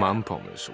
Mam pomysł.